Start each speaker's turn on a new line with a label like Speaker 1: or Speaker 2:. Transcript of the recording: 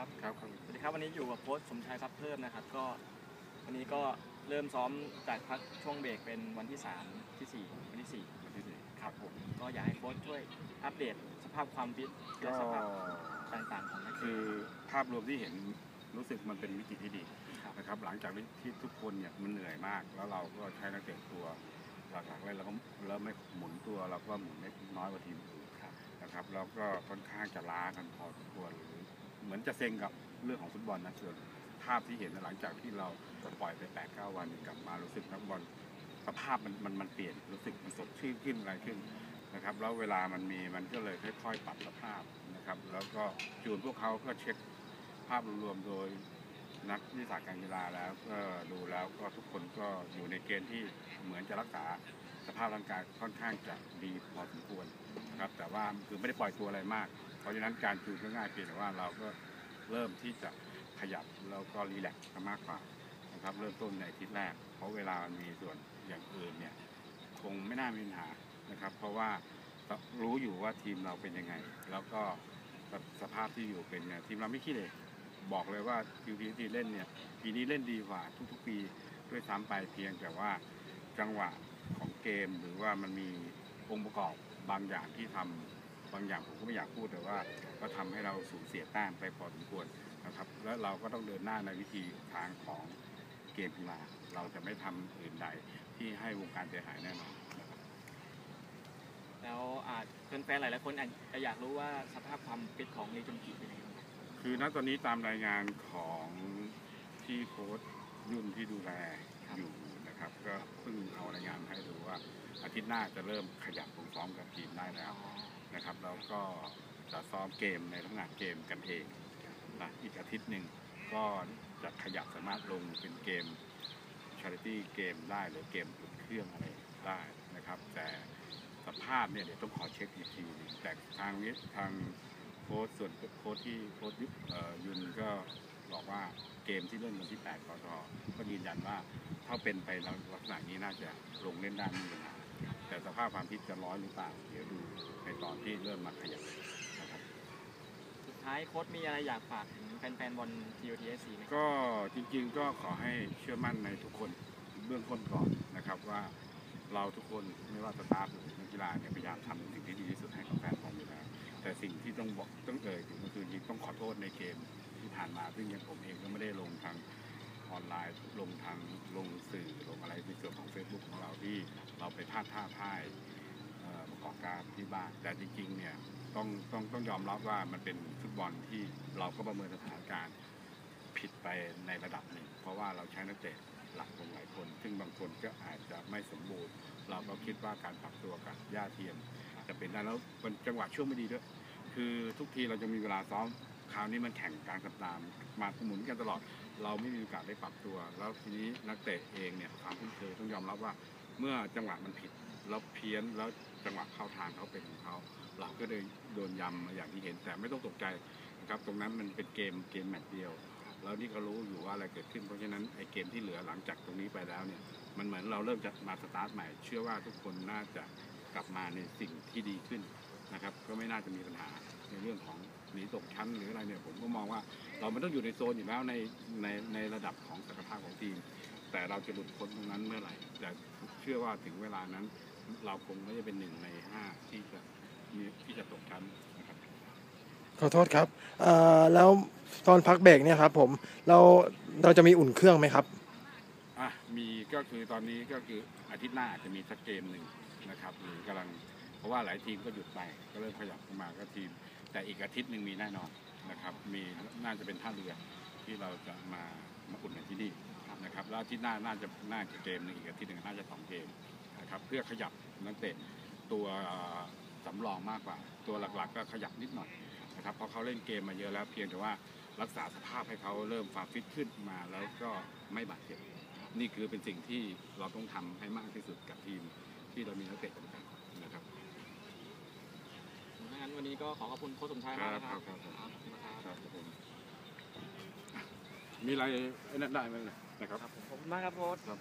Speaker 1: ครับ
Speaker 2: ครับครับ
Speaker 1: สวัสดีครับวันนี้อยู่กับโค้ชสมชายพับเพิ่มนะครับ ก็วันนี้ก็เริ่มซ้อมจากพักช่วงเบรกเป็นวันที่ 3 ที่ 4 วันที่ 4
Speaker 2: วันที่สี่
Speaker 1: ครับผมก็อยากให้โค้ชช่วยอัปเดตสภาพความฟิต
Speaker 2: ก็
Speaker 1: และสภาพต่างๆของนักเตะ
Speaker 2: คือภาพรวมที่เห็นรู้สึกมันเป็นมิติที่ดี
Speaker 1: ครับ
Speaker 2: นะครับหลังจากที่ทุกคนเนี่ยมันเหนื่อยมาก แล้วเราก็ใช้นักเตะตัวหลักๆเลยเราก็แล้วไม่หมุนตัวเราก็หมุนได้น้อยกว่าทีมอื่น
Speaker 1: ครับ
Speaker 2: นะครับแล้วก็ค่อนข้างจะล้ากันพอสมควรหรือ เหมือนจะเซ็งกับเรื่องของฟุตบอลนะส่วนภาพที่เห็นหลังจากที่เราปล่อยไป8ปดเวันกลับมารู้สึกนักบอลสภาพมันมันมันเปลี่ยนรู้สึกมันสดชื่นขึ้นอะไรขึ้นนะครับ แล้วเวลามันมีมันก็เลยค่อยๆปรับสภาพนะครับ แล้วก็จูนพวกเขาก็เช็คภาพรวมโดยนักวิชาการกีฬาแล้วก็ดูแล้วก็ทุกคนก็อยู่ในเกณฑ์ที่เหมือนจะรักษา สภาพร่างกายค่อนข้างจะดีพอสมควรนะครับแต่ว่าคือไม่ได้ปล่อยตัวอะไรมาก เพราะฉะนั้นการจูนก็ง่ายเพียงแต่ว่าเราก็เริ่มที่จะขยับแล้วก็รีแลกซ์มากกว่านะครับเริ่มต้นในอาทิตย์แรก เพราะเวลามันมีส่วนอย่างอื่นเนี่ยคงไม่น่ามีปัญหานะครับ เพราะว่ารู้อยู่ว่าทีมเราเป็นยังไง แล้วก็สภาพที่อยู่เป็นเนี่ยทีมเราไม่ขี้เลยบอกเลยว่าทีมที่เล่นเนี่ยปีนี้เล่นดีกว่าทุกๆปีด้วยซ้ำไปเพียงแต่ว่าจังหวะ เกมหรือว่ามันมีองค์ประกอบบางอย่างที่ทำบางอย่างผมก็ไม่อยากพูดแต่ว่าก็ทำให้เราสูญเสียแต้มไปพอสมควรนะครับ แล้วเราก็ต้องเดินหน้าในวิธีทางของเกมกีฬาเราจะไม่ทำอื่นใดที่ให้วงการเสียหายแน่นอนนะครับ
Speaker 1: แล้วอาจแฟนๆหลายๆคนอาจจะอยากรู้ว่าสภาพความฟิตของลีจงกีเป็นยังไงบ้างครับ
Speaker 2: คือณตอนนี้ตามรายงานของที่โค้ชยุ่นที่ดูแลอยู่ นะครับก็เพิ่งเอารายงานให้ดูว่า อาทิตย์หน้าจะเริ่มขยับลงซ้อมกับทีมได้แล้วนะครับแล้วก็จะซ้อมเกมในลักษณะเกมกันเองนะอีกอาทิตย์หนึ่งก็จะขยับสามารถลงเป็นเกมชาริตี้เกมได้หรือเกมอุ่นเครื่องอะไรได้นะครับ แต่สภาพเนี่ยเดี๋ยวต้องขอเช็คอีกทีนึงแต่ทางนี้ทางโค้ชส่วนโค้ชที่โค้ชยุนก็ บอกว่าเกมที่เล่นวันที่8กทก็ยืนยันว่าถ้าเป็นไปลักษณะนี้น่าจะลงเล่นได้ไม่มีปัญหาแต่สภาพความพิษจะร้อยหรือเปล่าเดี๋ยวดูในตอนที่เริ่มมาขยับนะครับ
Speaker 1: สุดท้ายโค้ชมีอะไรอยากฝากถึงแฟนๆบอล TOTSC ไหม
Speaker 2: ก็จริงๆก็ขอให้เชื่อมั่นในทุกคนเบื้องต้นก่อนนะครับว่าเราทุกคนไม่ว่าสตาฟหรือนักกีฬาเนี่ยพยายามทำสิ่งที่ดีที่สุดให้กับแฟนบอลอยู่แล้ว แต่สิ่งที่ต้องบอกต้องเอ่ยถึงก็คือจริงต้องขอโทษในเกมที่ผ่านมาซึ่งยังผมเองก็ไม่ได้ลงทางออนไลน์ลงทางลงสื่อลงอะไรในส่วนของ Facebook ของเราที่เราไปพลาดท่าพ่ายประกอบการที่บ้านแต่จริงๆเนี่ยต้องต้องต้องยอมรับว่ามันเป็นฟุตบอลที่เราก็ประเมินสถานการณ์ผิดไปในระดับหนึ่ง เพราะว่าเราใช้นักเตะหลักลงหลายคน ซึ่งบางคนก็อาจจะไม่สมบูรณ์ เราก็คิดว่าการปรับตัวกับย่าเทียม จะเป็นได้แล้วมันจังหวะช่วงไม่ดีด้วย คือทุกทีเราจะมีเวลาซ้อมคราวนี้มันแข่งการสัปดาห์มาหมุนกันตลอด เราไม่มีโอกาสได้ปรับตัว แล้วทีนี้นักเตะเองเนี่ยความคุ้นเคยต้องยอมรับว่า เมื่อจังหวะมันผิดแล้วเพี้ยนแล้วจังหวะเข้าทางเขาเป็นของเขาเราก็เลยโดนยำอย่างที่เห็นแต่ไม่ต้องตกใจนะครับตรงนั้นมันเป็นเกมเกมแมตช์เดียว แล้วนี่ก็รู้อยู่ว่าอะไรเกิดขึ้นเพราะฉะนั้นไอ้เกมที่เหลือหลังจากตรงนี้ไปแล้วเนี่ย มันเหมือนเราเริ่มจะมาสตาร์ทใหม่ เชื่อว่าทุกคนน่าจะกลับมาในสิ่งที่ดีขึ้นนะครับ ก็ไม่น่าจะมีปัญหาในเรื่องของหนีตกชั้นหรืออะไรเนี่ยผมก็มองว่าเราไม่ต้องอยู่ในโซนอยู่แล้วในในในระดับของศักยภาพของทีม แต่เราจะหลุดพ้นตรงนั้นเมื่อไหร่แต่เชื่อว่าถึงเวลานั้น เราคงไม่ได้เป็นหนึ่งในห้าที่จะมีที่จะตกชั้นนะครับ
Speaker 3: ขอโทษครับแล้วตอนพักเบรกเนี่ยครับผมเราเราจะมีอุ่นเครื่องไหมครับ
Speaker 2: อะมีก็คือตอนนี้ก็คืออาทิตย์หน้าอาจจะมีสักเกมหนึ่งนะครับหรือกำลังเพราะว่าหลายทีมก็หยุดไปก็เริ่มขยับเข้ามาก็ทีม แต่อีกอาทิตย์หนึ่งมีแน่นอนนะครับ มีน่าจะเป็นท่าเรือที่เราจะมามาอุ่นกันที่นี่นะครับแล้วอาทิตย์หน้าน่าจะน่าจะเกมหนึ่งอีกอาทิตย์หนึ่งน่าจะสองเกมนะครับเพื่อขยับนักเตะตัวสำรองมากกว่า ตัวหลักๆ ก็ขยับนิดหน่อยนะครับเพราะเขาเล่นเกมมาเยอะแล้วเพียงแต่ว่ารักษาสภาพให้เขาเริ่มฟาฟิตขึ้นมาแล้วก็ไม่บาดเจ็บ นี่คือเป็นสิ่งที่เราต้องทำให้มากที่สุดกับทีมที่เรามีนักเตะจำกัดนะครับ
Speaker 1: งั้นวันนี้ก็ขอขอบคุณโค้ชสมชายมากนะครับ
Speaker 2: ครับครับ
Speaker 1: ขอบคุณครับ
Speaker 2: ครับผมอะมีอะไรไอ้นั่นได้ไหมนะครับ
Speaker 1: ครับผมขอบคุณมากครับโค้ช
Speaker 2: ครับ